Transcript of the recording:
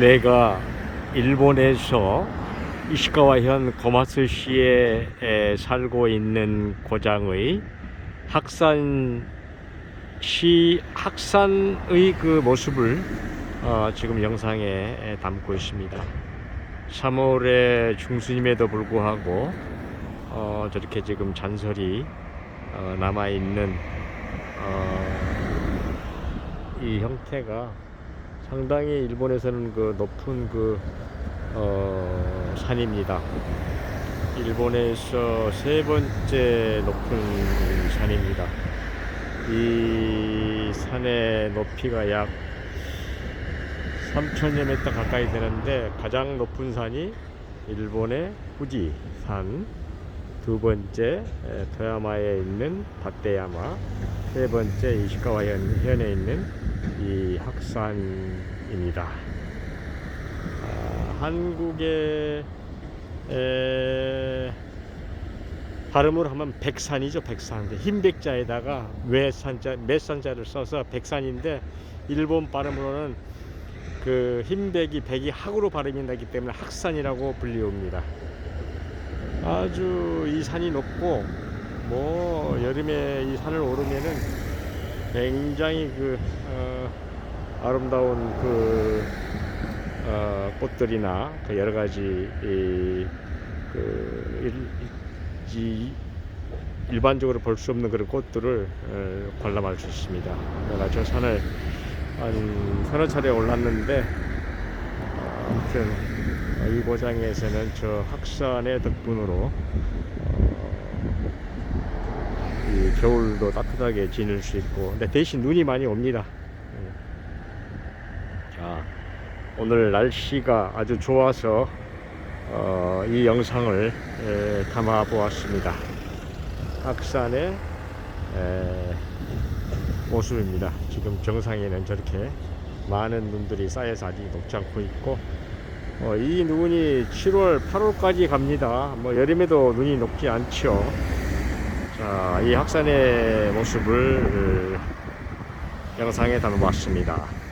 내가 일본에서 이시카와현 고마스시에 에, 살고 있는 고장의 학산 시 학산의 그 모습을 어, 지금 영상에 에, 담고 있습니다. 3월의 중순임에도 불구하고 어, 저렇게 지금 잔설이 어, 남아 있는 어, 이 형태가 상당히 일본에서는 그 높은 그 어, 산입니다. 일본에서 세 번째 높은 산입니다. 이 산의 높이가 약 3천여 미터 가까이 되는데 가장 높은 산이 일본의 후지 산, 두 번째 에, 토야마에 있는 다떼야마, 세 번째 이시카와 현, 현에 있는 이 학산입니다. 아, 한국의 에, 발음을 하면 백산이죠 백산 흰 백자에다가 외산자 몇산자를 써서 백산인데 일본 발음으로는 그 흰백이 백이 학으로 발음이 나기 때문에 학산이라고 불리웁니다 아주 이 산이 높고 뭐 여름에 이 산을 오르면은 굉장히 그 어, 아름다운 그 어, 꽃들이나 그 여러 가지 이, 그 일, 이, 일반적으로 볼 수 없는 그런 꽃들을 어, 관람할 수 있습니다. 내가 저 산을 한 서너 차례 올랐는데 어, 이 고장에서는 저 학산의 덕분으로 어, 이 겨울도 따뜻하게 지낼 수 있고 근데 대신 눈이 많이 옵니다. 예. 자, 오늘 날씨가 아주 좋아서 어, 이 영상을 에, 담아 보았습니다. 학산의 에, 모습입니다. 지금 정상에는 저렇게 많은 눈들이 쌓여서 아직 녹지 않고 있고 어, 이 눈이 7월, 8월까지 갑니다. 뭐 여름에도 눈이 녹지 않죠. 자, 이 학산의 모습을 어, 영상에 담아봤습니다.